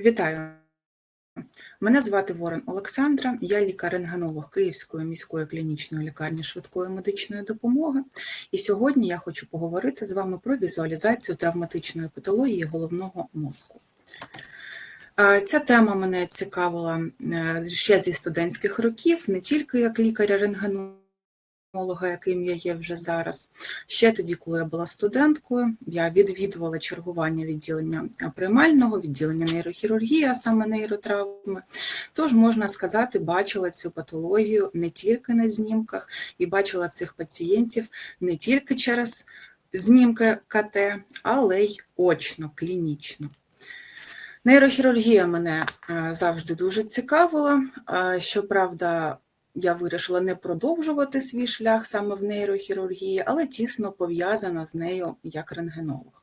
Вітаю. Мене звати Ворон Олександра, я лікар-рентгенолог Київської міської клінічної лікарні швидкої медичної допомоги. І сьогодні я хочу поговорити з вами про візуалізацію травматичної патології головного мозку. Е, Ця тема мене цікавила е, ще зі студентських років, не тільки як лікаря-рентгенолога, яким я є вже зараз. Ще тоді, коли я була студенткою, я відвідувала чергування відділення приймального, відділення нейрохірургії, а саме нейротравми. Тож, можна сказати, бачила цю патологію не тільки на знімках, і бачила цих пацієнтів не тільки через знімки КТ, але й очно, клінічно. Нейрохірургія мене е, завжди дуже цікавила. Е, Щоправда, я вирішила не продовжувати свій шлях саме в нейрохірургії, але тісно пов'язана з нею як рентгенолог.